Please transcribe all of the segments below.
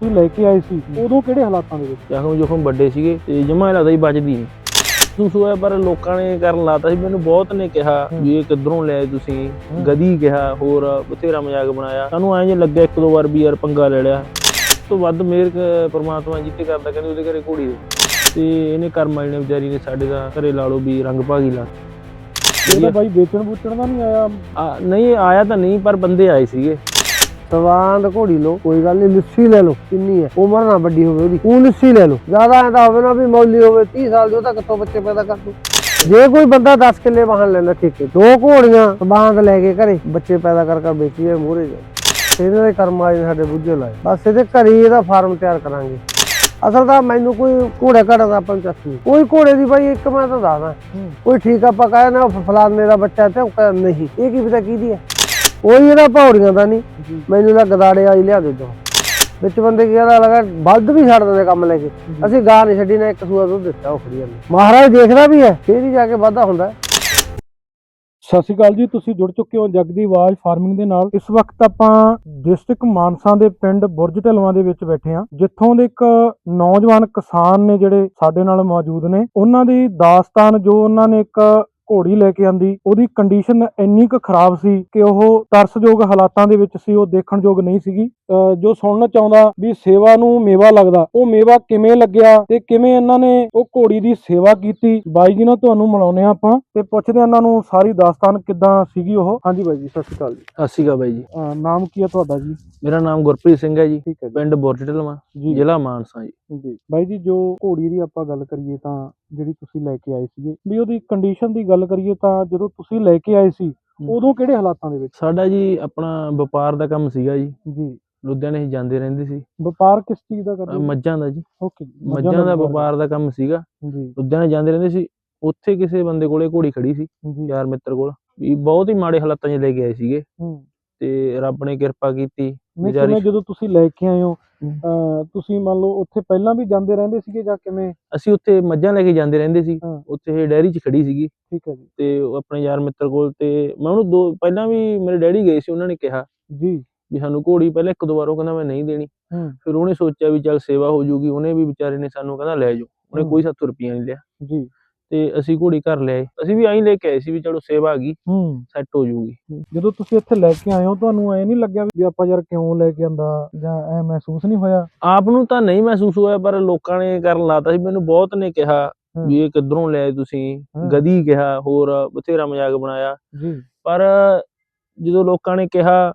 ਤੁਸੀਂ ਲੈ ਕੇ ਆਏ ਸੀ ਉਦੋਂ ਕਿਹੜੇ ਹਾਲਾਤਾਂ ਦੇ ਵਿੱਚ? ਜ਼ਖਮ ਜਖਮ ਵੱਡੇ ਸੀਗੇ ਤੇ ਜਮਾ ਲੱਗਦਾ ਹੀ ਬਚਦੀ ਨਹੀਂ ਤੂੰ ਸੋਇਆ ਪਰ ਲੋਕਾਂ ਨੇ ਕਰਨ ਲਾਤਾ ਸੀ ਮੈਨੂੰ ਬਹੁਤ ਨੇ ਕਿਹਾ ਵੀ ਇਹ ਕਿੱਧਰੋਂ ਲਿਆਏ ਤੁਸੀਂ। ਗਦੀ ਕਿਹਾ ਹੋਰ ਬਥੇਰਾ ਮਜ਼ਾਕ ਬਣਾਇਆ। ਸਾਨੂੰ ਐਂ ਜੇ ਲੱਗਿਆ ਇੱਕ ਦੋ ਵਾਰ ਵੀ ਯਾਰ ਪੰਗਾ ਲੈ ਲਿਆ। ਤੋਂ ਵੱਧ ਮੇਰ ਪਰਮਾਤਮਾ ਜਿੱਤੇ ਕਰਦਾ ਕਹਿੰਦੇ ਉਹਦੇ ਘਰੇ ਘੋੜੀ ਦੇ। ਤੇ ਇਹਨੇ ਕਰਮ ਵਾਲੀ ਨੇ ਵਿਚਾਰੀ ਨੇ ਸਾਡੇ ਦਾ ਘਰੇ ਲਾ ਲਓ ਵੀ ਰੰਗ ਭਾਗੀ ਲਾ ਇਹ ਤਾਂ ਬਾਈ ਵੇਚਣ ਵੂਚਣ ਦਾ ਨਹੀਂ ਆਇਆ। ਨਹੀਂ ਆਇਆ ਤਾਂ ਨਹੀਂ ਪਰ ਬੰਦੇ ਆਏ ਸੀਗੇ। ਸਵਾਂਦ ਘੋੜੀ ਲਓ ਕੋਈ ਗੱਲ ਨਹੀਂ ਲੱਸੀ ਲੈ ਲਓ ਕਿੰਨੀ ਹੈ? ਉਮਰ ਨਾ ਵੱਡੀ ਹੋਵੇ ਉਹਦੀ ਉਹ ਲੱਸੀ ਲੈ ਲਓ। ਜ਼ਿਆਦਾ ਐਂ ਤਾਂ ਹੋਵੇ ਨਾ ਵੀ ਮੌਲੀ ਹੋਵੇ 30 ਸਾਲ ਦੀ ਉਹ ਤਾਂ ਕਿੱਥੋਂ ਬੱਚੇ ਪੈਦਾ ਕਰ ਦੂ ਜੇ ਕੋਈ ਬੰਦਾ 10 ਕਿੱਲੇ ਵਾਹਨ ਲੈਂਦਾ ਠੇਕੇ ਦੋ ਘੋੜੀਆਂ ਬਾਂਦ ਲੈ ਕੇ ਘਰੇ ਬੱਚੇ ਪੈਦਾ ਕਰ ਕਰ ਵੇਚੀਏ ਮੂਹਰੇ ਜਾ। ਇਹਨਾਂ ਦੇ ਕਰਮ ਆਏ ਸਾਡੇ ਬੁੱਝੇ ਲਾਏ। ਬਸ ਇਹਦੇ ਘਰੇ ਹੀ ਇਹਦਾ ਫਾਰਮ ਤਿਆਰ ਕਰਾਂਗੇ। ਅਸਲ ਤਾਂ ਮੈਨੂੰ ਕੋਈ ਘੋੜੇ ਘੜਾ ਦਾ ਆਪਾਂ ਚੱਕ ਕੋਈ ਘੋੜੇ ਦੀ ਬਾਈ ਇੱਕ ਮੈਂ ਤਾਂ ਦੱਸਦਾ। ਕੋਈ ਠੀਕ ਆਪਾਂ ਕਹੇ ਨਾ ਫਲਾਣੇ ਦਾ ਬੱਚਾ ਤੇ ਉਹ ਕਹਿੰਦਾ ਨਹੀਂ। ਇਹ ਕੀ ਪਤਾ ਕਿਹਦੀ ਹੈ? ਕੋਈ ਇਹਦਾ ਪੌੜੀਆਂ ਦਾ ਨਹੀਂ ਮੈਨੂੰ ਤਾਂ ਗਦਾੜੇ ਆਈ ਲਿਆ ਦੇ ਦੋ ਵਿੱਚ ਬੰਦੇ ਕੀ ਕਹਿੰਦਾ ਲਗਾ ਬਲਦ ਵੀ ਛੱਡ ਦਿੰਦੇ ਕੰਮ ਲੈ ਕੇ। ਅਸੀਂ ਗਾਂ ਨਹੀਂ ਛੱਡੀ ਨਾ ਇੱਕ ਸੂਆ ਦੁੱਧ ਦਿੱਤਾ ਉਹ ਖੜੀ ਜਾਂਦੀ ਮਹਾਰਾਜ ਦੇਖਦਾ ਵੀ ਹੈ ਫੇਰ ਹੀ ਜਾ ਕੇ ਵਾਧਾ ਹੁੰਦਾ। ਸਤਿ ਸ਼੍ਰੀ ਅਕਾਲ ਜੀ ਤੁਸੀਂ ਜੁੜ ਚੁੱਕੇ ਹੋ ਜਗ ਦੀ ਆਵਾਜ਼ ਫਾਰਮਿੰਗ ਦੇ ਨਾਲ। ਇਸ ਵਕਤ ਆਪਾਂ ਡਿਸਟ੍ਰਿਕਟ ਮਾਨਸਾ ਦੇ ਪਿੰਡ ਬੁਰਜ ਢਲਵਾਂ ਦੇ ਵਿੱਚ ਬੈਠੇ ਹਾਂ ਜਿੱਥੋਂ ਦੇ ਇੱਕ ਨੌਜਵਾਨ ਕਿਸਾਨ ਨੇ ਜਿਹੜੇ ਸਾਡੇ ਨਾਲ ਮੌਜੂਦ ਨੇ ਉਹਨਾਂ ਦੀ ਦਾਸਤਾਨ ਜੋ ਉਹਨਾਂ ਨੇ ਇੱਕ ਘੋੜੀ ਲੈ ਕੇ ਆਂਦੀ ਉਹਦੀ ਕੰਡੀਸ਼ਨ ਇੰਨੀ ਕੁ ਖਰਾਬ ਸੀ ਕਿ ਉਹ ਤਰਸਯੋਗ ਹਾਲਾਤਾਂ ਦੇ ਵਿੱਚ ਸੀ ਉਹ ਦੇਖਣਯੋਗ ਨਹੀਂ ਸੀਗੀ। ਜੋ ਸੁਣਨਾ ਚਾਹੁੰਦਾ ਵੀ ਸੇਵਾ ਨੂੰ ਮੇਵਾ ਲੱਗਦਾ ਉਹ ਮੇਵਾ ਕਿਵੇਂ ਲੱਗਿਆ ਤੇ ਕਿਵੇਂ ਇਹਨਾਂ ਨੇ ਉਹ ਘੋੜੀ ਦੀ ਸੇਵਾ ਕੀਤੀ? ਬਾਈ ਜੀ ਨਾਲ ਤੁਹਾਨੂੰ ਮਿਲਾਉਂਦੇ ਹਾਂ ਆਪਾਂ ਤੇ ਪੁੱਛਦੇ ਹਾਂ ਇਹਨਾਂ ਨੂੰ ਸਾਰੀ ਦਾਸਤਾਨ ਕਿੱਦਾਂ ਸੀਗੀ ਉਹ। ਹਾਂਜੀ ਬਾਈ ਜੀ ਸਤਿ ਸ਼੍ਰੀ ਅਕਾਲ ਜੀ। ਸਤਿ ਸ਼੍ਰੀ ਅਕਾਲ ਬਾਈ ਜੀ। ਨਾਮ ਕੀ ਹੈ ਤੁਹਾਡਾ ਜੀ? ਮੇਰਾ ਨਾਮ ਗੁਰਪ੍ਰੀਤ ਸਿੰਘ ਹੈ ਜੀ। ਪਿੰਡ ਬੋਰਟਲਵਾ ਜ਼ਿਲ੍ਹਾ ਮਾਨਸਾ ਜੀ। ਜੀ। ਬਾਈ ਜੀ ਜੋ ਘੋੜੀ ਦੀ ਆਪਾਂ ਗੱਲ ਕਰੀਏ ਤਾਂ ਜਿਹੜੀ ਤੁਸੀਂ ਲੈ ਕੇ ਆਏ ਸੀਗੇ ਵੀ ਉਹਦੀ ਕੰਡੀਸ਼ਨ ਦੀ ਗੱਲ ਕਰੀਏ ਤਾਂ ਜਦੋਂ ਤੁਸੀਂ ਲੈ ਕੇ ਆਏ ਸੀ ਉਦੋਂ ਕਿਹੜੇ ਹਾਲਾਤਾਂ ਦੇ ਵਿੱਚ? ਸਾਡਾ ਜੀ ਆਪਣਾ ਵਪਾਰ ਦਾ ਕੰਮ ਸੀਗਾ ਜੀ। ਜੀ। ਲੁਧਿਆਣੇ ਹੀ ਜਾਂਦੇ ਰਹਿੰਦੇ ਸੀ। ਵਪਾਰ ਕਿਸ ਚੀਜ਼ ਦਾ ਕਰਦੇ ਮੱਝਾਂ ਦਾ ਜੀ। ਓਕੇ ਮੱਝਾਂ ਦਾ ਵਪਾਰ ਦਾ। ਕੰਮ ਸੀਗਾ। ਜੀ। ਲੁਧਿਆਣੇ ਜਾਂਦੇ ਰਹਿੰਦੇ ਸੀ। ਉੱਥੇ ਕਿਸੇ ਬੰਦੇ ਕੋਲੇ ਘੋੜੀ ਖੜੀ ਸੀ ਯਾਰ ਮਿੱਤਰ ਕੋਲ। ਵੀ ਬਹੁਤ ਹੀ ਮਾੜੇ ਹਾਲਾਤਾਂ 'ਚ ਲੈ ਕੇ ਆਏ ਸੀਗੇ। ਹੂੰ। ਤੇ ਰੱਬ ਨੇ ਕਿਰਪਾ ਕੀਤੀ। ਨਹੀਂ ਸੁਣਿਆ ਜਦੋਂ ਤੁਸੀਂ ਲੈ ਕੇ ਆਏ ਹੋ। ਅਹ ਤੁਸੀਂ ਮੰਨ ਲਓ ਉੱਥੇ ਪਹਿਲਾਂ ਵੀ ਜਾਂਦੇ ਰਹਿੰਦੇ ਸੀਗੇ ਜਾਂ ਕਿਵੇਂ? ਅਸੀਂ ਉੱਥੇ ਮੱਝਾਂ ਲੈ ਕੇ ਜਾਂਦੇ ਰਹਿੰਦੇ ਸੀ। ਹਾਂ। ਉੱਥੇ ਇਹ ਡੈਰੀ 'ਚ ਖੜੀ ਸੀਗੀ। ਠੀਕ ਹੈ ਜੀ। ਤੇ ਉਹ ਆਪਣੇ ਯਾਰ ਮਿੱਤਰ ਕੋਲ ਤੇ ਮੈਂ ਉਹਨੂੰ ਦੋ ਪਹਿਲਾਂ ਵੀ ਮੇਰੇ ਡੈਡੀ ਗਏ ਸੀ ਉਹਨਾਂ ਨੇ ਕਿਹਾ ਜੀ। ਵੀ ਸਾਨੂੰ ਘੋੜੀ ਪਹਿਲਾਂ ਇੱਕ ਦੋ ਵਾਰ ਉਹ ਕਹਿੰਦਾ ਮੈਂ ਨਹੀਂ ਦੇਣੀ। ਹੂੰ। ਫਿਰ ਉਹਨੇ ਸੋਚਿਆ ਵੀ ਚੱਲ ਸੇਵਾ ਹੋ ਜੂਗੀ ਉਹਨੇ ਵੀ ਵਿਚਾਰੇ ਨੇ ਸਾਨੂੰ ਕਹਿੰਦਾ ਲੈ ਜਾਓ। ਉਹਨੇ। ਕੋਈ 700 ਰੁਪਈਆ ਨਹੀਂ ਲਿਆ। ਜੀ। ਤੇ ਅਸੀਂ ਘੋੜੀ ਘਰ ਲਿਆਏ। ਅਸੀਂ ਵੀ ਐਂ ਲੈ ਕੇ ਆਏ ਸੀ ਵੀ ਚਲੋ ਸੇਵਾ ਆ ਗਈ ਹੂੰ। ਸੈੱਟ ਹੋ ਜੂਗੀ। ਜਦੋਂ ਤੁਸੀਂ ਇੱਥੇ ਲੈ ਕੇ ਆਏ ਹੋ ਤੁਹਾਨੂੰ ਐ ਨਹੀਂ ਲੱਗਿਆ ਵੀ ਆਪਾਂ ਯਾਰ ਕਿਉਂ ਲੈ ਕੇ ਆਂਦਾ ਜਾਂ ਐ ਮਹਿਸੂਸ ਨਹੀਂ ਹੋਇਆ? ਆਪ ਨੂੰ ਤਾਂ ਨਹੀਂ ਮਹਿਸੂਸ ਹੋਇਆ ਪਰ ਲੋਕਾਂ ਨੇ ਕਰਨ ਲਾਤਾ ਸੀ। ਮੈਨੂੰ ਬਹੁਤ ਨੇ ਕਿਹਾ। ਵੀ ਇਹ ਕਿੱਧਰੋਂ ਲਿਆਏ ਤੁਸੀਂ। ਗਦੀ ਕਿਹਾ ਹੋਰ ਬਥੇਰਾ ਮਜ਼ਾਕ ਬਣਾਇਆ। ਜੀ। ਪਰ ਜਦੋਂ ਲੋਕਾਂ ਨੇ ਕਿਹਾ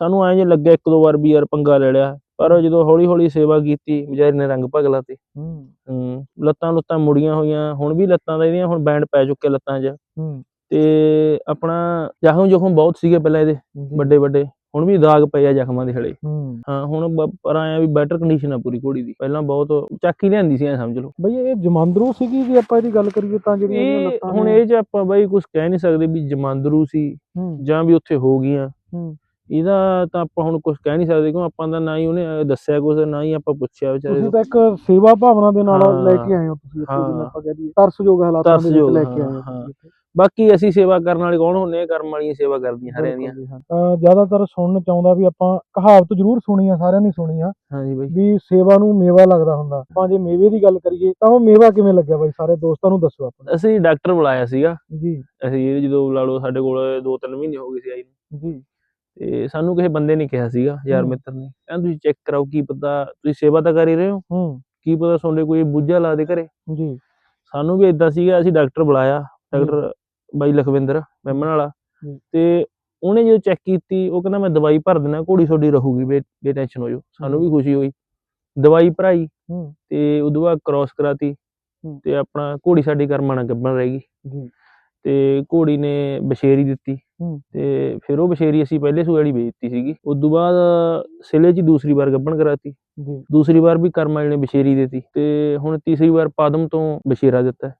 ਸਾਨੂੰ ਐਂ ਜੇ ਲੱਗਿਆ ਇੱਕ ਦੋ ਵਾਰ ਵੀ ਯਾਰ ਪੰਗਾ ਲੈ ਲਿਆ। ਪਰ ਜਦੋਂ ਹੌਲੀ ਹੌਲੀ ਸੇਵਾ ਕੀਤੀ ਵਿਚਾਰੇ ਨੇ ਰੰਗ ਭਗਲਾ ਤੇ। ਹੂੰ। ਲੱਤਾਂ ਲੁੱਤਾਂ ਮੁੜੀਆਂ ਹੋਈਆਂ ਹੁਣ ਵੀ ਲੱਤਾਂ ਦਾ ਇਹਦੀਆਂ ਹੁਣ ਬੈਂਡ ਪੈ ਚੁੱਕੇ ਲੱਤਾਂ 'ਚ। ਹੂੰ। ਤੇ ਆਪਣਾ ਜ਼ਖਮ ਜਖਮ ਬਹੁਤ ਸੀਗੇ ਪਹਿਲਾਂ ਇਹਦੇ ਜੀ। ਵੱਡੇ ਵੱਡੇ ਹੁਣ ਵੀ ਦਾਗ ਪਏ ਆ ਜ਼ਖਮਾਂ ਦੇ ਹਲੇ। ਹੂੰ। ਹੁਣ ਪਰ ਆਇਆ ਵੀ ਬੈਟਰ ਕੰਡੀਸ਼ਨ ਆ ਪੂਰੀ ਘੋੜੀ ਦੀ। ਪਹਿਲਾਂ ਬਹੁਤ ਚੱਕੀ ਲਿਆਂਦੀ ਸੀ ਐ ਸਮਝ ਲਓ। ਬਈ ਇਹ ਜਮਾਂਦਰੂ ਸੀਗੀ ਜੇ ਆਪਾਂ ਇਹਦੀ ਗੱਲ ਕਰੀਏ ਤਾਂ ਲੱਤਾਂ ਹੁਣ। ਇਹ ਚ ਆਪਾਂ ਬਾਈ ਕੁਝ ਕਹਿ ਨਹੀਂ ਸਕਦੇ ਵੀ ਜਮਾਂਦਰੂ ਸੀ ਜਾਂ ਵੀ ਉੱਥੇ ਹੋ ਗਈਆਂ। ਇਹਦਾ ਤਾਂ ਆਪਾਂ ਹੁਣ ਕੁਝ ਕਹਿ ਨਹੀਂ ਸਕਦੇ ਕਿਉਂ ਆਪਾਂ ਦਾ ਨਾ ਹੀ ਉਹਨੇ ਦੱਸਿਆ ਕੁਝ ਨਾ ਹੀ ਆਪਾਂ ਪੁੱਛਿਆ ਵਿਚਾਰੇ ਤੁਸੀਂ ਤੋਂ। ਇੱਕ ਸੇਵਾ ਭਾਵਨਾ ਦੇ ਨਾਲ। ਲੈ ਕੇ ਆਏ ਹੋ ਤੁਸੀਂ ਇੱਥੇ ਜਿਵੇਂ। ਆਪਾਂ ਕਹਿ ਦਈਏ ਤਰਸਯੋਗ ਹਾਲਾਤਾਂ ਦੇ ਵਿੱਚ ਲੈ ਕੇ ਆਏ ਹੋ। ਬਾਕੀ ਅਸੀਂ ਸੇਵਾ ਕਰਨ ਵਾਲੇ ਕੌਣ ਹੁੰਨੇ ਆ? ਕਰਮ ਵਾਲੀਆਂ ਸੇਵਾ ਕਰਦੀਆਂ ਹਰਿਆਂ ਦੀਆਂ। ਜ਼ਿਆਦਾਤਰ ਸੁਣਨ ਚਾਹੁੰਦਾ ਵੀ ਆਪਾਂ ਕਹਾਵਤ ਜ਼ਰੂਰ ਸੁਣੀ ਆ ਸਾਰਿਆਂ ਨੇ ਸੁਣੀ ਆ। ਹਾਂਜੀ ਬਾਈ। ਵੀ ਸੇਵਾ ਨੂੰ ਮੇਵਾ ਲੱਗਦਾ ਹੁੰਦਾ। ਆਪਾਂ ਜੇ ਮੇਵੇ ਦੀ ਗੱਲ ਕਰੀਏ ਤਾਂ ਉਹ ਮੇਵਾ ਕਿਵੇਂ ਲੱਗਿਆ ਬਾਈ? ਸਾਰੇ ਦੋਸਤਾਂ ਨੂੰ ਦੱਸੋ ਆਪਾਂ ਅਸੀਂ ਡਾਕਟਰ ਬੁਲਾਇਆ ਸੀਗਾ। ਜੀ। ਅਸੀਂ ਜਦੋਂ ਲਾ ਲਓ ਸਾਡੇ ਕੋਲ 2-3 ਮਹੀਨੇ ਹੋ ਗਏ ਸੀ ਆਈ ਨੂੰ। ਜੀ। ਤੇ ਸਾਨੂੰ ਕਿਸੇ ਬੰਦੇ ਨੇ ਕਿਹਾ ਸੀਗਾ ਯਾਰ। ਮਿੱਤਰ ਨੇ ਕਹਿੰਦਾ ਤੁਸੀਂ ਚੈੱਕ ਕਰਾਓ ਕੀ ਪਤਾ ਤੁਸੀਂ ਸੇਵਾ ਤਾਂ ਕਰ ਹੀ ਰਹੇ ਹੋ। ਹੂੰ। ਕੀ ਪਤਾ ਤੁਹਾਡੇ ਕੋਈ ਬੁੱਝਾ ਲਾ ਦੇ ਘਰੇ। ਜੀ। ਸਾਨੂੰ ਵੀ ਇਦਾਂ ਸੀਗਾ ਅਸੀਂ ਡਾਕਟਰ ਬੁਲਾਇਆ ਡਾਕਟਰ ਬਾਈ ਲਖਵਿੰਦਰ ਮੈਮਨ ਵਾਲਾ। ਤੇ ਉਹਨੇ ਜਦੋਂ ਚੈੱਕ ਕੀਤੀ ਉਹ ਕਹਿੰਦਾ ਮੈਂ ਦਵਾਈ ਭਰ ਦਿੰਦਾ ਘੋੜੀ ਤੁਹਾਡੀ ਰਹੂਗੀ ਬੇ ਬੇ ਟੈਨਸ਼ਨ ਹੋ ਜਾਓ। ਸਾਨੂੰ ਵੀ ਖੁਸ਼ੀ ਹੋਈ। ਦਵਾਈ ਭਰਾਈ ਤੇ ਉਦੋਂ ਬਾਅਦ ਕ੍ਰਾਸ ਕਰਾਤੀ। ਤੇ ਆਪਣਾ ਘੋੜੀ ਸਾਡੀ ਕਰਮਾਂ ਨਾਲ ਗੱਭਣ ਰਹਿ ਗਈ। ਜੀ। ਤੇ ਘੋੜੀ ਨੇ ਬਸ਼ੇਰੀ ਦਿੱਤੀ। ਤੇ ਫਿਰ ਉਹ ਬਸ਼ੇਰੀ ਅਸੀਂ ਪਹਿਲੇ ਸੂਏ ਵਾਲੀ ਵੇਚਤੀ ਸੀਗੀ। ਉਦੋਂ ਬਾਅਦ ਸਿਲੇ 'ਚ ਦੂਸਰੀ ਵਾਰ ਗੱਭਣ ਕਰਾਤੀ। ਜੀ। ਦੂਸਰੀ ਵਾਰ ਵੀ ਕਰਮ ਵਾਲੇ ਨੇ ਬਸ਼ੇਰੀ ਦਿੱਤੀ। ਤੇ ਹੁਣ ਤੀਸਰੀ ਵਾਰ ਪਾਦਮ ਤੋਂ ਬਸ਼ੇਰਾ ਦਿੱਤਾ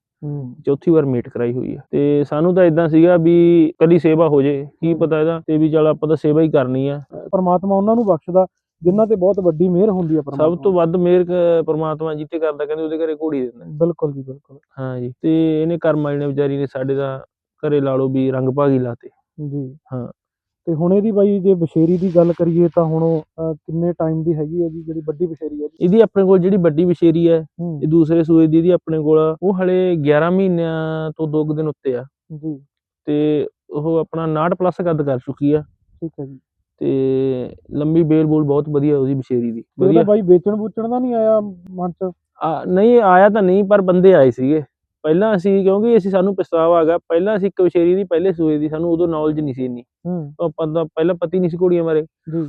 ਚੌਥੀ ਵਾਰ ਮੀਟ ਕਰਾਈ ਹੋਈ ਹੈ। ਤੇ ਸਾਨੂੰ ਤਾਂ ਇਦਾਂ ਸੀਗਾ ਵੀ ਕਦੀ ਸੇਵਾ ਹੋ ਜੇ। ਕੀ ਪਤਾ ਇਹਦਾ ਤੇ ਵੀ ਚਲ ਆਪਾਂ ਤਾਂ ਸੇਵਾ ਹੀ ਕਰਨੀ ਆ। ਪਰਮਾਤਮਾ ਉਹਨਾਂ ਨੂੰ ਬਖਸ਼ਦਾ ਜਿਨ੍ਹਾਂ ਤੇ ਬਹੁਤ ਵੱਡੀ ਮਿਹਰ ਹੁੰਦੀ ਹੈ ਪਰਮਾਤਮਾ ਸਭ ਤੋਂ ਵੱਧ ਮਿਹਰ ਪ੍ਰਮਾਤਮਾ ਜਿੱਤੇ ਕਰਦਾ ਕਹਿੰਦੇ ਉਹਦੇ ਘਰੇ ਘੋੜੀ ਦਿੰਦਾ। ਬਿਲਕੁਲ ਜੀ ਬਿਲਕੁਲ। ਹਾਂ ਜੀ। ਤੇ ਇਹਨੇ ਕਰਮ ਵਾਲੀ ਨੇ ਵਿਚਾਰੀ ਨੇ ਸਾਡੇ ਦਾ ਘਰੇ ਲਾ ਲਓ ਵੀ ਰੰਗ ਭਾਗੀ ਲਾਤੇ। ਜੀ। ਤੇ ਹੁਣ ਇਹਦੀ ਬਾਈ ਜੇ ਬਸ਼ੇਰੀ ਦੀ ਗੱਲ ਕਰੀਏ ਤਾਂ ਹੁਣ ਉਹ, ਅਹ, ਕਿੰਨੇ ਟਾਈਮ ਦੀ ਹੈਗੀ ਹੈ ਜੀ ਜਿਹੜੀ ਵੱਡੀ ਬਸ਼ੇਰੀ ਹੈ ਜੀ? ਇਹਦੀ ਆਪਣੇ ਕੋਲ ਜਿਹੜੀ ਵੱਡੀ ਵਿਸ਼ੇਰੀ ਹੈ ਹੂੰ। ਇਹ ਦੂਸਰੇ ਸੂਏ ਦੀ ਇਹਦੀ ਆਪਣੇ ਕੋਲ ਉਹ ਹਲੇ 11 ਮਹੀਨਿਆਂ ਤੋਂ ਦੋ ਕੁ ਦਿਨ ਉੱਤੇ ਆ। ਜੀ। ਤੇ ਉਹ ਆਪਣਾ 59 ਪਲੱਸ ਕੱਦ ਕਰ ਚੁੱਕੀ ਆ। ਠੀਕ ਹੈ ਜੀ। ਤੇ ਲੰਬੀ ਬੇਲ ਬੋਲ ਬਹੁਤ ਵਧੀਆ ਉਹਦੀ ਵਿਸ਼ੇਰੀ ਦੀ। ਵਧੀਆ। ਬਾਈ ਵੇਚਣ ਵੂਚਣ ਦਾ ਨਹੀਂ ਆਇਆ ਮਨ ਚ? ਆ, ਨਹੀਂ ਆਇਆ ਤਾਂ ਨਹੀਂ ਪਰ ਬੰਦੇ ਆਏ ਸੀਗੇ। ਪਹਿਲਾਂ ਅਸੀਂ ਕਿਉਂਕਿ ਅਸੀਂ ਸਾਨੂੰ ਪਛਤਾਵਾ ਆ ਗਿਆ ਪਹਿਲਾਂ ਅਸੀਂ ਇੱਕ ਵਿਸ਼ੇਰੀ ਦੀ ਪਹਿਲੇ ਸੂਏ ਦੀ ਸਾਨੂੰ ਉਦੋਂ ਨੌਲੇਜ ਨਹੀਂ ਸੀ ਇੰਨੀ ਉਹ ਆਪਾਂ ਤਾਂ ਪਹਿਲਾਂ ਪਤੀ ਨਹੀਂ ਸੀ ਘੋੜੀਆਂ ਬਾਰੇ ਜੀ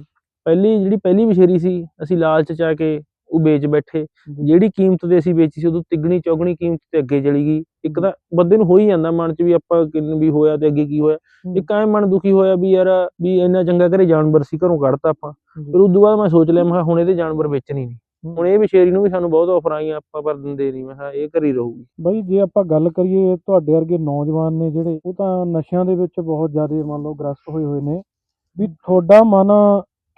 ਪਹਿਲੀ ਜਿਹੜੀ ਪਹਿਲੀ ਵਿਸ਼ੇਰੀ ਸੀ ਅਸੀਂ ਲਾਲਚ ਚ ਕੇ ਉਹ ਵੇਚ ਬੈਠੇ। ਜਿਹੜੀ ਕੀਮਤ ਤੇ ਅਸੀਂ ਵੇਚੀ ਸੀ ਉਦੋਂ ਤਿੱਗਣੀ ਚੌਗਣੀ ਕੀਮਤ ਤੇ ਅੱਗੇ ਚਲੀ ਗਈ ਇੱਕ ਤਾਂ ਬੰਦੇ ਨੂੰ ਹੋ ਹੀ ਜਾਂਦਾ ਮਨ ਚ ਵੀ ਆਪਾਂ ਕਿੰਨ ਵੀ ਹੋਇਆ ਤੇ ਅੱਗੇ ਕੀ ਹੋਇਆ। ਇੱਕ ਐ ਮਨ ਦੁਖੀ ਹੋਇਆ ਵੀ ਯਾਰ ਵੀ ਇੰਨਾ ਚੰਗਾ ਘਰੇ ਜਾਨਵਰ ਸੀ ਘਰੋਂ ਕੱਢਤਾ ਆਪਾਂ। ਫਿਰ ਉਦੋਂ ਬਾਅਦ ਮੈਂ ਸੋਚ ਲਿਆ ਮੈਂ ਹੁਣ ਇਹਦੇ ਜਾਨਵਰ ਵੇਚਣੀ ਨਹੀਂ। ਹੁਣ ਇਹ ਵਿਸ਼ੇਰੀ ਨੂੰ ਵੀ ਸਾਨੂੰ ਬਹੁਤ ਆਫਰ ਆਈਆਂ ਆਪਾਂ ਪਰ ਦਿੰਦੇ ਨਹੀਂ ਮੈਂ ਕਿਹਾ ਇਹ ਘਰੀ ਰਹੂਗੀ। ਬਾਈ ਜੇ ਆਪਾਂ ਗੱਲ ਕਰੀਏ ਤੁਹਾਡੇ ਵਰਗੇ ਨੌਜਵਾਨ ਨੇ ਜਿਹੜੇ ਉਹ ਤਾਂ ਨਸ਼ਿਆਂ ਦੇ ਵਿੱਚ ਬਹੁਤ ਜ਼ਿਆਦਾ ਮੰਨ ਲਓ ਗ੍ਰਸਤ ਹੋਏ ਹੋਏ ਨੇ। ਵੀ ਤੁਹਾਡਾ ਮਨ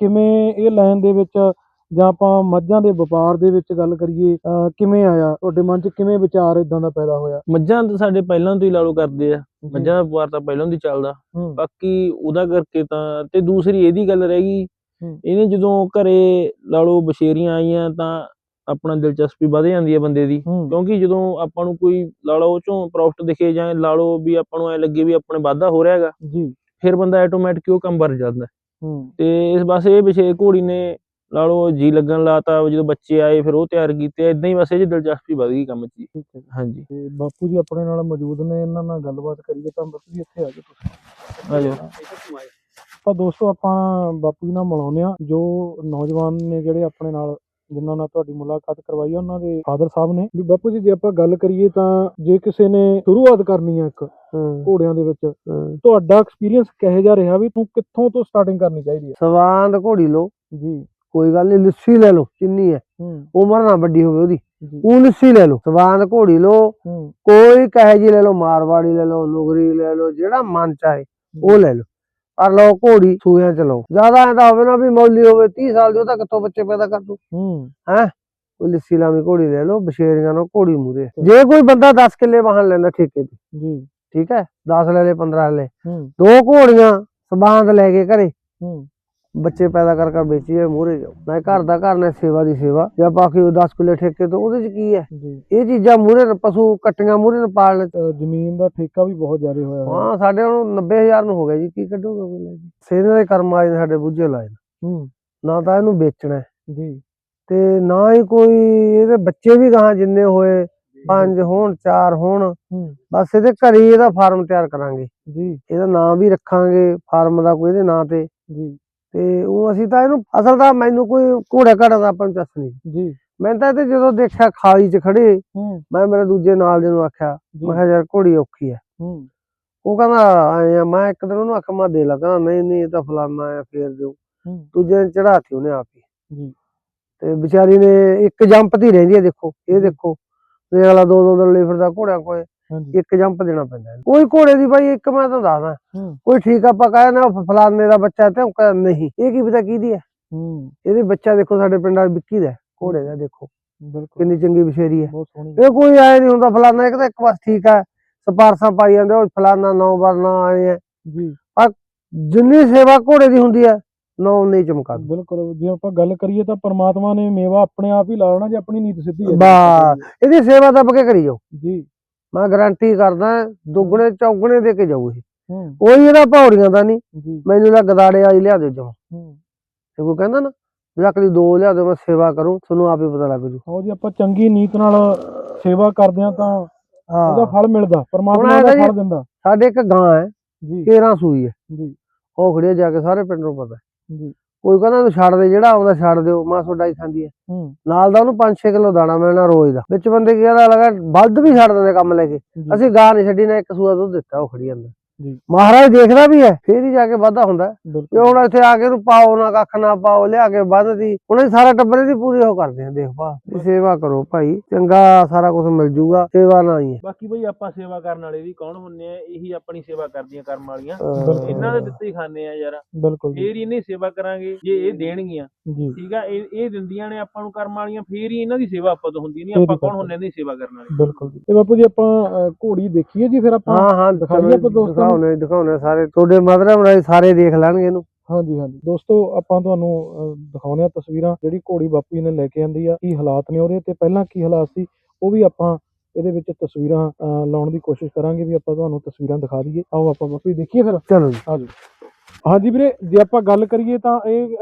ਕਿਵੇਂ ਇਹ ਲਾਈਨ ਦੇ ਵਿੱਚ ਜਾਂ ਆਪਾਂ ਮੱਝਾਂ ਦੇ ਵਪਾਰ ਦੇ ਵਿੱਚ ਗੱਲ ਕਰੀਏ ਕਿਵੇਂ ਆਇਆ? ਤੁਹਾਡੇ ਮਨ 'ਚ ਕਿਵੇਂ ਵਿਚਾਰ ਇਦਾਂ ਦਾ ਪੈਦਾ ਹੋਇਆ? ਮੱਝਾਂ ਤਾਂ ਸਾਡੇ ਪਹਿਲਾਂ ਤੋਂ ਹੀ ਲਾਲੋ ਕਰਦੇ ਆ। ਮੱਝਾਂ ਦਾ ਵਪਾਰ ਤਾਂ ਪਹਿਲਾਂ ਤੋਂ ਹੀ ਚੱਲਦਾ। ਬਾਕੀ ਉਹਦਾ ਕਰਕੇ ਤਾਂ ਤੇ ਦੂਸਰੀ ਇਹਦੀ ਗੱਲ ਰਹਿ ਗਈ। ਇਹਨੇ ਜਦੋਂ ਘਰੇ ਲਾਲੋ ਬਸ਼ੇਰੀਆਂ ਆਈਆਂ ਤਾਂ ਆਪਣਾ ਦਿਲਚਸਪੀ ਵਧ ਜਾਂਦੀ ਹੈ ਬੰਦੇ ਦੀ। ਕਿਉਂਕਿ ਜਦੋਂ ਆਪਾਂ ਨੂੰ ਕੋਈ ਲਾਲੋ ਉਹ ਚੋਂ ਪ੍ਰੋਫਿਟ ਦਿਖੇ ਜਾਂ ਲਾਲੋ ਵੀ ਆਪਾਂ ਨੂੰ ਐ ਲੱਗੇ ਵੀ ਆਪਣੇ ਵਾਧਾ ਹੋ ਰਿਹਾ ਹੈਗਾ ਜੀ। ਫਿਰ ਬੰਦਾ ਆਟੋਮੈਟਿਕ ਉਹ ਕੰਮ ਵਰ ਜਾਂਦਾ। ਤੇ ਇਸ ਬਸ ਇਹ ਵਿਸ਼ੇ ਘੋੜੀ ਨੇ ਲਾਲੋ ਜੀ ਲੱਗਣ ਲਾਤਾ ਜਦੋਂ ਬੱਚੇ ਆਏ ਫਿਰ ਉਹ ਤਿਆਰ ਕੀਤੇ ਇਦਾਂ ਹੀ ਬਸ ਇਹ ਦਿਲਚਸਪੀ ਵਧ ਗਈ ਕੰਮ 'ਚ। ਹਾਂਜੀ। ਤੇ ਬਾਪੂ ਜੀ ਆਪਣੇ ਨਾਲ ਮੌਜੂਦ ਨੇ ਇਹਨਾਂ ਨਾਲ ਗੱਲਬਾਤ ਕਰੀਏ ਤਾਂ ਬਾਪੂ ਜੀ ਇੱਥੇ ਆ ਜਾਓ ਤੁਸੀਂ। ਆ ਜਾਓ। ਆਪਾਂ ਦੋਸਤੋ ਆਪਾਂ ਬਾਪੂ ਜੀ ਨਾਲ ਮਿਲਾਉਂਦੇ ਆ ਜੋ ਨੌਜਵਾਨ ਨੇ ਜਿਹੜੇ ਆਪਣੇ ਨਾਲ ਜਿਨ੍ਹਾਂ ਨਾਲ ਤੁਹਾਡੀ ਮੁਲਾਕਾਤ ਕਰਵਾਈ ਆ ਉਹਨਾਂ ਦੇ ਫਾਦਰ ਸਾਹਿਬ ਨੇ। ਵੀ ਬਾਪੂ ਜੀ ਜੇ ਆਪਾਂ ਗੱਲ ਕਰੀਏ ਤਾਂ ਜੇ ਕਿਸੇ ਨੇ ਸ਼ੁਰੂਆਤ ਕਰਨੀ ਆ ਇੱਕ ਘੋੜਿਆਂ ਦੇ ਵਿੱਚ। ਤੁਹਾਡਾ ਐਕਸਪੀਰੀਅੰਸ ਕਿਹੋ ਜਿਹਾ ਰਿਹਾ ਵੀ ਤੂੰ ਕਿੱਥੋਂ ਤੋਂ ਸਟਾਰਟਿੰਗ ਕਰਨੀ ਚਾਹੀਦੀ ਹੈ ਸਵਾਂਦ ਘੋੜੀ ਲੋ ਜੀ। ਕੋਈ ਗੱਲ ਨਹੀਂ ਲੱਸੀ ਲੈ ਲਓ ਕਿੰਨੀ ਹੈ। ਉਮਰ ਨਾ ਵੱਡੀ ਹੋਵੇ ਉਹਦੀ। ਉਹ ਲੱਸੀ ਲੈ ਲਓ ਸਵਾਂਦ ਘੋੜੀ ਲੋ ਕੋਈ ਕਹੇ ਜੀ ਲੈ ਲਓ ਮਾਰਵਾੜੀ ਲੈ ਲਓ ਨੁਗਰੀ ਲੈ ਲਓ ਜਿਹੜਾ ਮਨ ਚਾਹੇ ਉਹ ਲੈ ਲਓ। ਪਰ ਲਓ ਘੋੜੀ ਸੂਆਂ ਚ ਲਓ। ਜ਼ਿਆਦਾ ਐਂ ਤਾਂ ਹੋਵੇ ਨਾ ਵੀ ਮੌਲੀ ਹੋਵੇ 30 ਸਾਲ ਦੀ ਉਹ ਤਾਂ ਕਿੱਥੋਂ ਬੱਚੇ ਪੈਦਾ ਕਰ ਦੂ ਹੂੰ। ਉਹ ਲੱਸੀ ਲਾਵੀਂ ਘੋੜੀ ਲੈ ਲਓ ਬਸ਼ੇਰੀਆਂ ਨੂੰ ਘੋੜੀ ਮੂਰੇ। ਜੇ ਕੋਈ ਬੰਦਾ 10 ਕਿੱਲੇ ਵਾਹਨ ਲੈਂਦਾ ਠੇਕੇ ਤੇ ਜੀ। ਠੀਕ ਹੈ? 10 ਲੈ ਲੈ 15 ਲੈ। ਹੂੰ। ਦੋ ਘੋੜੀਆਂ ਸਬਾਂਦ ਲੈ ਕੇ ਘਰੇ। ਹੂੰ। ਬੱਚੇ ਪੈਦਾ ਕਰ ਕਰ ਵੇਚੀਏ ਮੂਰੇ ਜਾਓ ਨਾ ਘਰ ਦਾ ਘਰ ਨਾ ਸੇਵਾ ਦੀ ਸੇਵਾ। ਜਾਂ ਬਾਕੀ ਉਹ 10 ਕਿੱਲੇ ਠੇਕੇ ਤੋਂ ਉਹਦੇ ਚ ਕੀ ਹੈ? ਇਹ ਚੀਜ਼ਾਂ ਮੂਰੇ ਪਸ਼ੂ ਕੱਟੀਆਂ ਮੂਰੇ ਨੂੰ ਪਾਲ ਅਹ ਜ਼ਮੀਨ ਦਾ ਠੇਕਾ ਵੀ ਬਹੁਤ ਜ਼ਿਆਦਾ ਹੋਇਆ ਹਾਂ ਸਾਡੇ ਹੁਣ 90000 ਨੂੰ ਹੋ ਗਿਆ ਜੀ। ਕੀ ਕੱਢੋਗੇ ਕੋਈ ਲੈ ਜੀ ਸੇਨੇ ਦੇ ਕਰਮ ਆਏ ਸਾਡੇ ਬੁੱਝੇ ਲਾਏ। ਹੂੰ। ਨਾ ਤਾਂ ਇਹਨੂੰ ਵੇਚਣਾ ਜੀ। ਤੇ ਨਾ ਹੀ ਕੋਈ ਇਹਦੇ ਬੱਚੇ ਵੀ ਗਾਂ ਜਿੰਨੇ ਹੋਏ ਪੰਜ ਹੋਣ ਚਾਰ ਹੋਣ। ਬਸ ਇਹਦੇ ਘਰੇ ਇਹਦਾ ਫਾਰਮ ਤਿਆਰ ਕਰਾਂਗੇ। ਜੀ। ਇਹਦਾ ਨਾਮ ਵੀ ਰੱਖਾਂਗੇ ਫਾਰਮ ਦਾ ਕੋਈ ਇਹਦੇ ਨਾਂ ਤੇ। ਜੀ। ਤੇ ਉਹ ਅਸੀਂ ਤਾਂ ਇਹਨੂੰ ਅਸਲ ਤਾਂ ਮੈਨੂੰ ਕੋਈ ਘੋੜਾ ਘਾੜਾ ਦਾ ਆਪਾਂ ਨੂੰ ਚੱਸ ਨਹੀਂ। ਜੀ। ਮੈਂ ਤਾਂ ਇਹਦੇ ਜਦੋਂ ਦੇਖਿਆ ਖਾਲੀ 'ਚ ਖੜੇ ਮੈਂ ਮੇਰੇ ਦੂਜੇ ਨਾਲ ਦੇ ਨੂੰ ਆਖਿਆ ਮੈਂ ਕਿਹਾ ਯਾਰ ਘੋੜੀ ਔਖੀ ਹੂੰ। ਉਹ ਕਹਿੰਦਾ ਆਏ ਆ ਮੈਂ ਇੱਕ ਦਿਨ ਉਹਨੂੰ ਆਖਿਆ ਮੈਂ ਦੇ ਲਾ। ਕਹਿੰਦਾ ਨਹੀਂ ਨਹੀਂ ਇਹ ਤਾਂ ਫਲਾਨਾ ਆ ਫੇਰ ਦਿਓ। ਦੂਜੇ ਦਿਨ ਚੜਾਤੀ ਉਹਨੇ ਆਪ ਹੀ। ਤੇ ਵਿਚਾਰੀ ਨੇ ਇੱਕ ਜੰਪ ਤੇ ਹੀ ਰਹਿੰਦੀ ਹੈ ਦੇਖੋ। ਇਹ। ਦੇਖੋ ਇਹ ਅਗਲਾ ਦੋ ਦੋ ਦਿਨ ਲਈ ਫਿਰਦਾ ਘੋੜਿਆਂ ਕੋਲੇ। ਹਾਂਜੀ ਇੱਕ ਜੰਪ ਦੇਣਾ ਪੈਂਦਾ। ਕੋਈ ਘੋੜੇ ਦੀ ਬਾਈ ਇੱਕ ਮੈਂ ਤੁਹਾਨੂੰ ਦੱਸਦਾ। ਕੋਈ ਠੀਕ ਆਪਾਂ ਕਹੇ ਨਾ ਉਹ ਫਲਾਨੇ ਦਾ ਬੱਚਾ ਤੇ ਉਹ ਕਹਿੰਦਾ ਨਹੀਂ। ਇਹ ਕੀ ਪਤਾ ਕਿਹਦੀ ਹੈ ਹੂੰ। ਇਹਦੇ ਬੱਚਾ ਦੇਖੋ ਸਾਡੇ ਪਿੰਡਾਂ ਵਿੱਚ ਵਿੱਕੀ ਦਾ ਘੋੜੇ ਦਾ ਦੇਖੋ। ਬਿਲਕੁਲ। ਕਿੰਨੀ ਚੰਗੀ ਬਸ਼ੇਰੀ ਹੈ ਇਹ ਕੋਈ ਆਏ ਨਹੀਂ ਹੁੰਦਾ ਫਲਾਨਾ ਇੱਕ ਤਾਂ ਇੱਕ ਵਾਰ ਠੀਕ ਹੈ ਸਪਾਰਸਾਂ ਪਾਈ ਜਾਂਦੇ ਉਹ ਫਲਾਨਾ ਨੌ ਵਾਰ ਨਾ ਆਏ ਹੈ ਜੀ। ਜਿੰਨੀ ਸੇਵਾ ਘੋੜੇ ਦੀ ਹੁੰਦੀ ਹੈ ਨੌ ਨਹੀਂ ਚਮਕਾ ਬਿਲਕੁਲ ਜੇ ਆਪਾਂ ਗੱਲ ਕਰੀਏ ਤਾਂ ਪ੍ਰਮਾਤਮਾ ਨੇ ਮੇਵਾ ਆਪਣੇ ਆਪ ਹੀ ਲਾ ਲੈਣਾ ਜੇ ਆਪਣੀ ਨੀਤ ਸਿੱਧੀ ਹੈ ਬਾ ਇਹਦੀ ਸੇਵਾ ਦੱਬ ਕੇ ਕਰੀ ਜਾਓ। ਜੀ। ਮੈਂ ਗਾਰੰਟੀ ਕਰਦਾ ਦੁੱਗਣੇ ਚੌਗਣੇ ਦੇ ਕੇ ਜਾਊ ਇਹ। ਹੂੰ। ਕੋਈ ਇਹਦਾ ਭੌੜੀਆਂ ਦਾ ਨਹੀਂ। ਮੈਨੂੰ ਤਾਂ ਗਦਾੜੇ ਆਈ ਲਿਆ ਦਿਓ ਜਮਾ। ਹੂੰ। ਤੇ ਕੋਈ ਕਹਿੰਦਾ ਨਾ ਜੱਕਦੀ ਦੋ ਲਿਆ ਦਿਓ ਮੈਂ ਸੇਵਾ ਕਰੂੰ ਤੁਹਾਨੂੰ ਆਪੇ ਪਤਾ ਲੱਗ ਜੂ। ਆਓ ਜੀ ਆਪਾਂ ਚੰਗੀ ਨੀਤ ਨਾਲ ਸੇਵਾ ਕਰਦੇ ਆ ਤਾਂ ਉਹਦਾ ਹਾਂ ਫਲ ਮਿਲਦਾ ਪਰਮਾਤਮਾ ਇਹਦਾ ਫਲ ਦਿੰਦਾ। ਸਾਡੇ ਇੱਕ ਗਾਂ ਹੈ ਜੀ। 13 ਸੂਈ ਹੈ। ਜੀ। ਉਹ ਖੜੀ ਹੈ ਜਾ ਕੇ ਸਾਰੇ ਪਿੰਡ ਨੂੰ ਪਤਾ ਹੈ। ਜੀ। ਕੋਈ ਕਹਿੰਦਾ ਤੂੰ ਛੱਡ ਦੇ ਜਿਹੜਾ ਆਉਂਦਾ ਛੱਡ ਦਿਓ ਮਾਂ ਤੁਹਾਡਾ ਹੀ ਖਾਂਦੀ ਹੈ। ਹੂੰ। ਨਾਲ ਦਾ ਉਹਨੂੰ 5-6 ਕਿਲੋ ਦਾਣਾ ਮਿਲਣਾ ਰੋਜ਼ ਦਾ। ਵਿੱਚ ਬੰਦੇ ਕੀ ਕਹਿੰਦਾ ਲਗਾ ਬਲਦ ਵੀ ਛੱਡ ਦਿੰਦੇ ਕੰਮ ਲੈ ਕੇ। ਅਸੀਂ ਗਾਂ ਨਹੀਂ ਛੱਡੀ ਨਾ ਇੱਕ ਸੂਆ ਦੁੱਧ ਦਿੱਤਾ ਉਹ ਖੜੀ ਜਾਂਦਾ ਜੀ ਮਹਾਰਾਜ ਦੇਖਦਾ ਵੀ ਹੈ ਫੇਰ ਹੀ ਜਾ ਕੇ ਵਾਧਾ ਹੁੰਦਾ ਬਿਲਕੁਲ। ਹੁਣ ਇੱਥੇ ਆ ਕੇ ਇਹਨੂੰ ਪਾਓ ਨਾ ਕੱਖ ਨਾ ਪਾਓ ਲਿਆ ਕੇ ਵੱਧਦੀ ਅਸੀਂ ਸਾਰਾ ਟੱਬਰ ਦੀ ਪੂਰੀ ਉਹ ਕਰਦੇ ਆ ਦੇਖਭਾਲ। ਸੇਵਾ ਕਰੋ ਭਾਈ ਚੰਗਾ ਸਾਰਾ ਕੁਝ ਮਿਲ ਜੂਗਾ ਸੇਵਾ ਨਾਲ ਹੀ ਬਾਕੀ ਬਈ ਆਪਾਂ ਸੇਵਾ ਕਰਨ ਵਾਲੇ ਵੀ ਕੌਣ ਹੁੰਨੇ ਆ ਇਹੀ ਆਪਣੀ ਸੇਵਾ ਕਰਦੀਆਂ ਕਰਮ ਵਾਲੀਆਂ। ਇਹਨਾਂ ਦੇ ਦਿੱਤੇ ਹੀ ਖਾਂਦੇ ਆ ਯਾਰ। ਬਿਲਕੁਲ ਫੇਰ ਹੀ ਇਹਨੇ ਸੇਵਾ ਕਰਾਂਗੇ ਜੇ ਇਹ ਦੇਣਗੀਆਂ। ਠੀਕ ਆ ਇਹ ਇਹ ਦਿੰਦੀਆਂ ਨੇ ਆਪਾਂ ਨੂੰ ਕਰਮ ਵਾਲੀਆਂ ਫੇਰ ਹੀ ਇਹਨਾਂ ਦੀ ਸੇਵਾ ਆਪਾਂ ਤੋਂ ਹੁੰਦੀ ਨਹੀਂ ਆਪਾਂ ਕੌਣ। ਹੁੰਨੇ ਦੀ ਸੇਵਾ ਕਰਨ ਵਾਲੇ? ਬਿਲਕੁਲ ਜੀ। ਤੇ ਬਾਪੂ ਜੀ ਆਪਾਂ ਘੋੜੀ ਦੇਖੀਏ ਜੀ ਫਿਰ ਆਪਾਂ? ਹਾਂ ਹਾਂ ਦਿਖਾਈਏ ਆਪਾਂ ਦੋਸਤਾਂ ਦਿਖਾਉਣੇ ਦਿਖਾਉਣੇ ਸਾਰੇ। ਤੁਹਾਡੇ ਮਦਰਮ ਰਾਈ ਸਾਰੇ ਦੇਖ ਲੈਣਗੇ ਇਹਨੂੰ। ਹਾਂਜੀ ਹਾਂਜੀ। ਦੋਸਤੋ ਆਪਾਂ ਤੁਹਾਨੂੰ ਅਹ, ਦਿਖਾਉਂਦੇ ਆ ਤਸਵੀਰਾਂ। ਜਿਹੜੀ ਘੋੜੀ ਬਾਪੂ ਜੀ ਨੇ ਲੈ ਕੇ ਆਂਦੀ ਆ ਕੀ ਹਾਲਾਤ ਨੇ ਉਹਦੇ ਤੇ। ਪਹਿਲਾਂ ਕੀ ਹਾਲਾਤ ਸੀ ਉਹ ਵੀ ਆਪਾਂ ਇਹਦੇ ਵਿੱਚ ਤਸਵੀਰਾਂ ਲਾਉਣ ਦੀ ਕੋਸ਼ਿਸ਼ ਕਰਾਂਗੇ ਵੀ ਆਪਾਂ ਤੁਹਾਨੂੰ ਤਸਵੀਰਾਂ ਦਿਖਾ ਦਈਏ। ਆਓ ਆਪਾਂ ਬਾਪੂ ਜੀ ਦੇਖੀਏ ਫਿਰ। ਚਲੋ ਜੀ। ਆਜੋ ਹਾਂਜੀ ਵੀਰੇ ਜੇ ਆਪਾਂ ਗੱਲ ਕਰੀਏ ਤਾਂ ਇਹ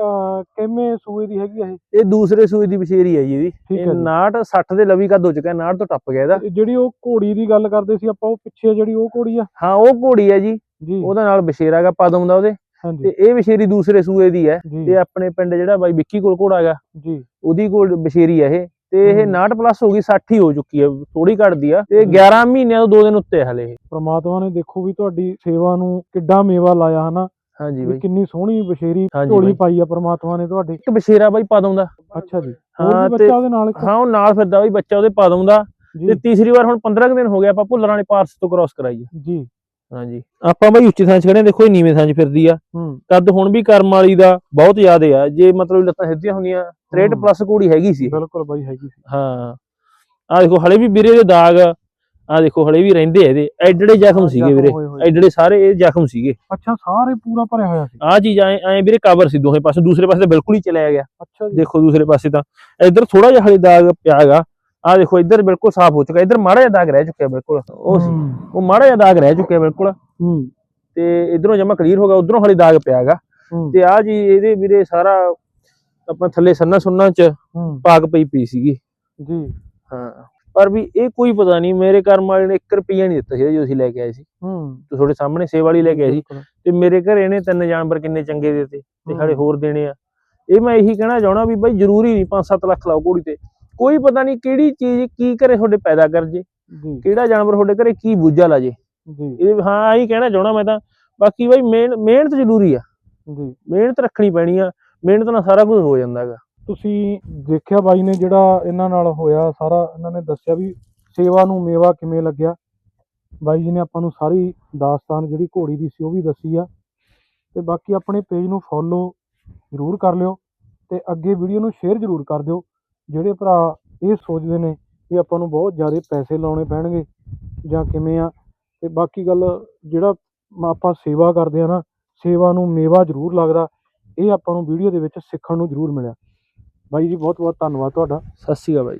ਕਿੰਨੇ ਸੂਏ ਦੀ ਹੈਗੀ ਆ ਇਹ? ਇਹ ਦੂਸਰੇ ਸੂਈ ਦੀ ਬਸ਼ੇਰੀ ਹੈ ਜੀ ਇਹਦੀ। ਠੀਕ ਇਹ ਹੈ ਜੀ। 59 60 ਦੇ ਲਵੀ ਕੱਦ ਹੋ ਚੁੱਕਾ 59 ਤੋਂ ਟੱਪ ਗਿਆ ਇਹਦਾ। ਇਹ ਜਿਹੜੀ ਉਹ ਘੋੜੀ ਦੀ ਗੱਲ ਕਰਦੇ ਸੀ ਆਪਾਂ ਉਹ ਪਿੱਛੇ ਜਿਹੜੀ ਉਹ ਘੋੜੀ ਆ? ਹਾਂ ਉਹ ਘੋੜੀ ਹੈ ਜੀ। ਉਹਦਾ ਨਾਲ ਬਸ਼ੇਰਾ ਹੈਗਾ ਪਦਮ ਦਾ ਉਹਦੇ। ਤੇ ਇਹ ਬਸ਼ੇਰੀ ਦੂਸਰੇ ਸੂਏ ਦੀ ਹੈ ਤੇ ਆਪਣੇ ਪਿੰਡ ਜਿਹੜਾ ਬਾਈ ਵਿੱਕੀ ਕੋਲ ਘੋੜਾ ਹੈਗਾ ਜੀ। ਉਹਦੀ ਕੋਲ ਬਸ਼ੇਰੀ ਹੈ ਇਹ। ਤੇ ਇਹ ਹਮ। 59 ਪਲੱਸ ਹੋ ਗਈ 60 ਹੀ ਹੋ ਚੁੱਕੀ ਹੈ ਥੋੜੀ ਘਟਦੀ ਆ। ਤੇ ਹਮ। 11 ਮਹੀਨਿਆਂ ਤੋਂ 2 ਦਿਨ ਉੱਤੇ ਹੈ ਹਲੇ ਇਹ। ਪ੍ਰਮਾਤਮਾ ਨੇ ਦੇਖੋ ਵੀ ਤੁਹਾਡੀ ਸੇਵਾ ਨੂੰ ਕਿੱਡਾ ਮੇਵਾ ਲਾਇਆ ਹਨਾ? ਹਾਂਜੀ ਬਾਈ। ਕਿੰਨੀ ਸੋਹਣੀ ਬਸ਼ੇਰੀ ਹਾਂਜੀ ਝੋਲੀ ਬਾਈ। ਪਾਈ ਆ ਪ੍ਰਮਾਤਮਾ ਨੇ ਤੁਹਾਡੇ। ਇੱਕ ਬਸ਼ੇਰਾ ਬਾਈ ਪਦਮ ਦਾ ਅੱਛਾ ਜੀ। ਹੋਰ ਹਾਂ ਤੇ ਬੱਚਾ ਉਹਦੇ ਨਾਲ ਇੱਕ? ਹਾਂ ਉਹ ਨਾਲ ਫਿਰਦਾ ਬਾਈ ਬੱਚਾ ਉਹਦੇ ਪਦਮ ਦਾ ਜੀ। ਤੇ ਤੀਸਰੀ ਵਾਰ ਹੁਣ 15 ਕੁ ਦਿਨ ਹੋ ਗਏ ਆਪਾਂ ਭੁੱਲਰਾਂ ਵਾਲੇ ਪਾਰਸ ਤੋਂ ਕ੍ਰਾਸ ਕਰਾਈ ਹੈ ਜੀ। ਹਾਂਜੀ। ਆਪਾਂ ਬਾਈ ਉੱਚੀ ਥਾਂ 'ਚ ਖੜੇ ਦੇਖੋ ਇਹ ਨੀਵੇਂ ਥਾਂ 'ਚ ਫਿਰਦੀ ਆ। ਹੂੰ। ਕੱਦ ਹੁਣ ਵੀ ਕਰਮ ਵਾਲੀ ਦਾ ਬਹੁਤ ਜ਼ਿਆਦੇ ਆ। ਜੇ ਮਤਲਬ ਲੱਤਾਂ ਸਿੱਧੀਆਂ ਹੁੰਦੀਆਂ 63 ਹਮ। ਪਲੱਸ ਘੋੜੀ ਹੈਗੀ ਸੀ। ਬਿਲਕੁਲ ਬਾਈ ਹੈਗੀ ਸੀ। ਹਾਂ। ਆ ਦੇਖੋ ਹਲੇ ਵੀ ਵੀਰੇ ਦੇ ਦਾਗ ਆ ਦੇਖੋ ਹਲੇ ਵੀ ਰਹਿੰਦੇ ਆ ਇਹਦੇ। ਐਡੜੇ ਜ਼ਖਮ ਸੀਗੇ ਵੀਰੇ। ਐਡੜੇ ਸਾਰੇ ਇਹ ਜ਼ਖਮ ਸੀਗੇ। ਅੱਛਾ ਸਾਰੇ ਪੂਰਾ ਭਰਿਆ ਹੋਇਆ ਸੀ? ਆ ਚੀਜ਼ ਐ ਐ ਵੀਰੇ ਕਵਰ ਸੀ ਦੋਹੇ ਪਾਸੇ। ਦੂਸਰੇ ਪਾਸੇ ਤਾਂ ਬਿਲਕੁਲ ਹੀ ਚਲਿਆ ਗਿਆ। ਅੱਛਾ ਦੇਖੋ ਦੂਸਰੇ ਪਾਸੇ ਤਾਂ। ਇੱਧਰ ਥੋੜਾ ਜਿਹਾ ਹਲੇ ਦਾਗ ਪਿਆ ਹੈਗਾ। ਆ ਦੇਖੋ ਇੱਧਰ ਬਿਲਕੁਲ ਸਾਫ਼ ਹੋ ਚੁੱਕਾ। ਇੱਧਰ ਮਾੜਾ ਜਿਹਾ ਦਾਗ ਰਹਿ ਚੁੱਕਿਆ ਬਿਲਕੁਲ। ਉਹ ਸੀ। ਉਹ ਮਾੜਾ ਜਿਹਾ ਦਾਗ ਰਹਿ ਚੁੱਕਿਆ ਬਿਲਕੁਲ। ਹੂੰ। ਤੇ ਇਧਰੋਂ ਜਮਾ ਕਲੀਅਰ ਹੋ ਗਿਆ। ਉਧਰੋਂ ਹਲੇ ਦਾਗ ਪਿਆ ਹੈਗਾ। ਤੇ ਆ ਜੀ ਇਹਦੇ ਵੀਰੇ ਸਾਰਾ ਆਪਾਂ ਥੱਲੇ ਸੰਨਾ ਸੁੰਨਾ ਚ ਪਾਕ ਪਈ ਪਈ ਸੀਗੀ। ਜੀ। ਹਾਂ। ਪਰ ਵੀ ਇਹ ਕੋਈ ਪਤਾ ਨਹੀਂ ਮੇਰੇ ਕਰਮ ਵਾਲੇ ਨੇ 1 ਰੁਪਿਆ ਨਹੀਂ ਦਿੱਤਾ ਸੀ ਜਦੋਂ ਅਸੀਂ ਲੈ ਕੇ ਆਏ ਸੀ। ਹੂੰ। ਤੇ ਤੁਹਾਡੇ ਸਾਹਮਣੇ ਸੇਵਾ ਵਾਲੀ ਲੈ ਕੇ ਆਏ ਸੀ। ਤੇ ਮੇਰੇ ਘਰੇ ਇਹਨੇ ਤਿੰਨ ਜਾਨਵਰ ਕਿੰਨੇ ਚੰਗੇ ਦਿੱਤੇ ਤੇ। ਹਲੇ ਹੋਰ ਦੇਣੇ ਆ। ਇਹ ਮੈਂ ਇਹੀ ਕਹਿਣਾ ਚਾਹਣਾ ਵੀ ਬਾਈ ਜ਼ਰੂਰੀ ਨਹੀਂ 5-7 ਲੱਖ ਲਾਓ ਘੋੜੀ ਤੇ। ਕੋਈ ਪਤਾ ਨਹੀਂ ਕਿਹੜੀ ਚੀਜ਼ ਕੀ ਘਰੇ ਤੁਹਾਡੇ ਪੈਦਾ ਕਰ ਜੇ ਜੀ। ਕਿਹੜਾ ਜਾਨਵਰ ਤੁਹਾਡੇ ਘਰੇ ਕੀ ਬੂਝਾ ਲਾ ਜੇ। ਜੀ। ਇਹ ਹਾਂ ਆਹੀ ਕਹਿਣਾ ਚਾਹਣਾ ਮੈਂ ਤਾਂ। ਬਾਕੀ ਬਾਈ ਮਿਹਨ- ਮਿਹਨਤ ਜ਼ਰੂਰੀ ਆ। ਜੀ। ਮਿਹਨਤ ਰੱਖਣੀ ਪੈਣੀ ਆ। ਮਿਹਨਤ ਨਾਲ ਸਾਰਾ ਕੁਝ ਹੋ ਜਾਂਦਾ ਹੈਗਾ। ਤੁਸੀਂ ਦੇਖਿਆ ਬਾਈ ਨੇ ਜਿਹੜਾ ਇਹਨਾਂ ਨਾਲ ਹੋਇਆ ਸਾਰਾ, ਇਹਨਾਂ ਨੇ ਦੱਸਿਆ ਵੀ ਸੇਵਾ ਨੂੰ ਮੇਵਾ ਕਿਵੇਂ ਲੱਗਿਆ। ਬਾਈ ਜੀ ਨੇ ਆਪਾਂ ਨੂੰ ਸਾਰੀ ਦਾਸਤਾਨ ਜਿਹੜੀ ਘੋੜੀ ਦੀ ਸੀ ਉਹ ਵੀ ਦੱਸੀ ਆ। ਤੇ ਬਾਕੀ ਆਪਣੇ ਪੇਜ ਨੂੰ ਫੋਲੋ ਜ਼ਰੂਰ ਕਰ ਲਿਓ ਤੇ ਅੱਗੇ ਵੀਡੀਓ ਨੂੰ ਸ਼ੇਅਰ ਜ਼ਰੂਰ ਕਰ ਦਿਓ। ਜਿਹੜੇ ਭਰਾ ਇਹ ਸੋਚਦੇ ਨੇ ਵੀ ਆਪਾਂ ਨੂੰ ਬਹੁਤ ਜ਼ਿਆਦਾ ਪੈਸੇ ਲਾਉਣੇ ਪੈਣਗੇ ਜਾਂ ਕਿਵੇਂ ਆ, ਤੇ ਬਾਕੀ ਗੱਲ ਜਿਹੜਾ ਆਪਾਂ ਸੇਵਾ ਕਰਦੇ ਆ ਨਾ, ਸੇਵਾ ਨੂੰ ਮੇਵਾ ਜ਼ਰੂਰ ਲੱਗਦਾ। ਇਹ ਆਪਾਂ ਨੂੰ ਵੀਡੀਓ ਦੇ ਵਿੱਚ ਸਿੱਖਣ ਨੂੰ ਜ਼ਰੂਰ ਮਿਲਿਆ। ਬਾਈ ਜੀ ਬਹੁਤ ਬਹੁਤ ਧੰਨਵਾਦ ਤੁਹਾਡਾ। ਸਤਿ ਸ਼੍ਰੀ ਅਕਾਲ ਬਾਈ